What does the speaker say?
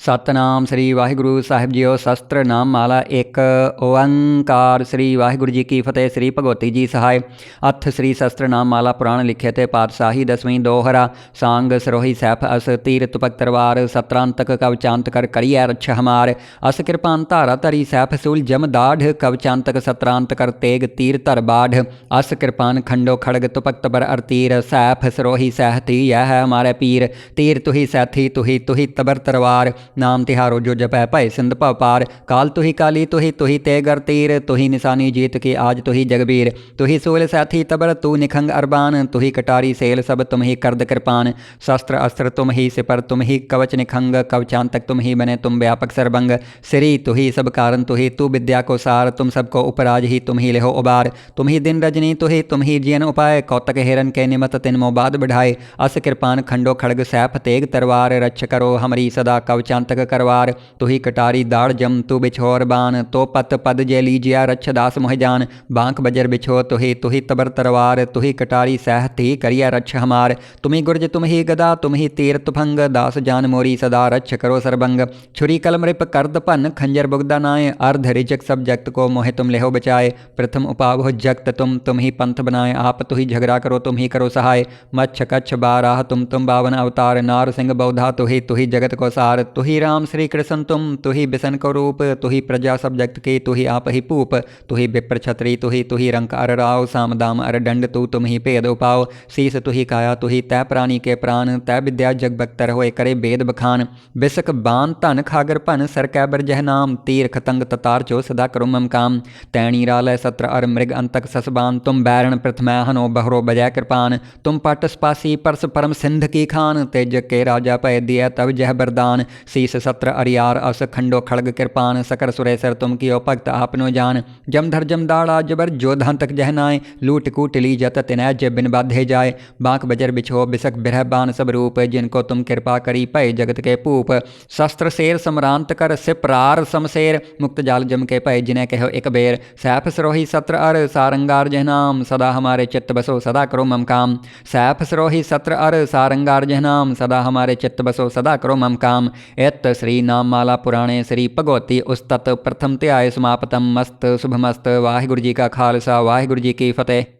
ਸਤਨਾਮ ਸ੍ਰੀ ਵਾਹਿਗੁਰੂ ਸਾਹਿਬ ਜੀਓ, ਸ਼ਸਤਰ ਨਾਮ ਮਾਲਾ ਇੱਕ ਓੰਕਾਰ ਸ੍ਰੀ ਵਾਹਿਗੁਰੂ ਜੀ ਕੀ ਫਤਿਹ, ਸ੍ਰੀ ਭਗਵਤੀ ਜੀ ਸਹਾਇ। ਅਥ ਸ੍ਰੀ ਸ਼ਸਤਰ ਨਾਮ ਮਾਲਾ ਪੁਰਾਣ ਲਿਖੇ ਤੇ ਪਾਤਸ਼ਾਹੀ ਦਸਵੀਂ ਦੋਹਰਾ, ਸਾੰਗ ਸਰੋਹੀ ਸੈਫ ਅਸ ਤੀਰ ਤੁਪਕ ਤਰਵਾਰ ਸਤਰਾਂਤਕ ਕਵਚਾਂਤ ਕਰ ਕਰੀਐ ਰਛ ਹਮਾਰ। ਅਸ ਕਿਰਪਾਨ ਧਾਰਾ ਧਰੀ ਸੈਫ ਸੂਲ ਜਮ ਦਾਢ ਕਵਚਾਂਤਕ ਸਤਰਾਂਤ ਕਰ ਤੇਗ ਤੀਰ ਧਰ ਬਾਢ। ਅਸ ਕਿਰਪਾਨ ਖੰਡੋ ਖੜਗ ਤੁਪਕ ਤਬਰ ਅਰਤੀਰ ਸੈਫ ਸਰੋਹੀ ਸਹਿਤੀ ਯਹ ਹੈ ਹਮਾਰੇ ਪੀਰ। ਤੀਰ ਤੁਹੀ ਸੈਥੀ ਤੁਹੀ ਤੁਹੀ ਤਬਰ ਤਰਵਾਰ नाम तिहारो जो जपै भय सिंध भव पार। काल तुही काली, तुही तुही ते गर तीर, तुही निशानी जीत के आज तुही जगबीर। तुही सोल साथी तबर, तू निखंग अरबान। तुही कटारी सेल, सब तुम ही कर्द कृपान। शस्त्र अस्त्र तुम ही सिपर तुम ही कवच निखंग। कवचांतक तुम ही बने, तुम व्यापक सर्वंग। सिरी, तुही सब कारण, तुही तू विद्या को सार। तुम सबको उपराज ही तुम ही लेहो उबार। तुम ही दिन रजनी, तुहि तुम ही जियन उपाय। कौतक हेरन के निमत तिन मोबाद बढ़ाए। अस कृपान खंडो खड़ग सैफ तेग तरवार। रक्ष करो हमरी सदा कवचा कवचांतक करवार। तुही कटारी दाड़ जम तु बिछोर बान तो पत पद जे लीजिया रक्ष दास मोह जान। बांक बजर बिछो तुही तुही तबर तरवार। तुही कटारी सह ती करिया रक्ष हमार। तुम्ही गुर्ज तुम गदा तुम तीर तुफंग दास जान मोरी सदा रक्ष करो सरबंग छुरी कलम रिप करद भन खंजर बुगदा नाय। अर्ध रिजक सब जगत को मोहे तुम लेहो बचाए। प्रथम उपाव हो जगत तुम तुम ही पंथ बनाए। आप तुही झगड़ा करो तुम ही करो सहाय। मच्छ कच्छ बाराह तुम तुम बावन अवतार। नार सिंह बौधा तुही तुही जगत को सार। तुही ही राम श्री कृष्ण तुम तु ही बिसन को रूप तु ही प्रजा सब जगत की तु ही आप ही पूप तु ही विप्र छत्री तु ही तु ही रंक अर राव साम दाम अर दंड तू तुम ही भेद उपाओ शीस तु ही काया तु ही तय प्राणी के प्राण तय विद्या जग बख्तर होए करे बेद बखान बिसक बान धन खागर भन सर कैबर जह नाम तीर खतंग ततार चो सदा करो मम काम तैणी रालय सत्र अर मृग अंतक ससबान तुम बैरण प्रथमै हनो बहरो बजय कृपान तुम पट स्पासी परस परम सिंध की खान तेज के राजा भय दिया तब जह बरदान सी शीश सत्र अरियार अस खंडो खड़ग कृपान, सकर सुरेसर तुम कियो भक्त आपनो जान। जमधर जमदाड़ा जबर जोधा तक जहनाए लूट कूट ली जत तिनैज बिन बाधे जाए बांक बजर बिछो बिसक बिरह बान सब रूप, जिनको तुम कृपा करी पय जगत के पूप। शस्त्र शेर समरांत कर सिपरार समशेर मुक्त जाल जम के पय जिन्हें कहो एक बेर। सैफ सरोही सत्र अर सारंगार जहनाम, सदा हमारे चित्त बसो, सदा करो मम काम। सैफ सरोही सत्र अर सारंगार जहनाम, सदा हमारे चित्त बसो, सदा करो मम काम। यत् श्रीनाममाला पुराणे श्री भगवती उस्तत प्रथम त्याय समाप्तम मस्त, शुभमस्त वाहिगुरु जी का खालसा वाहिगुरु जी की फतेह।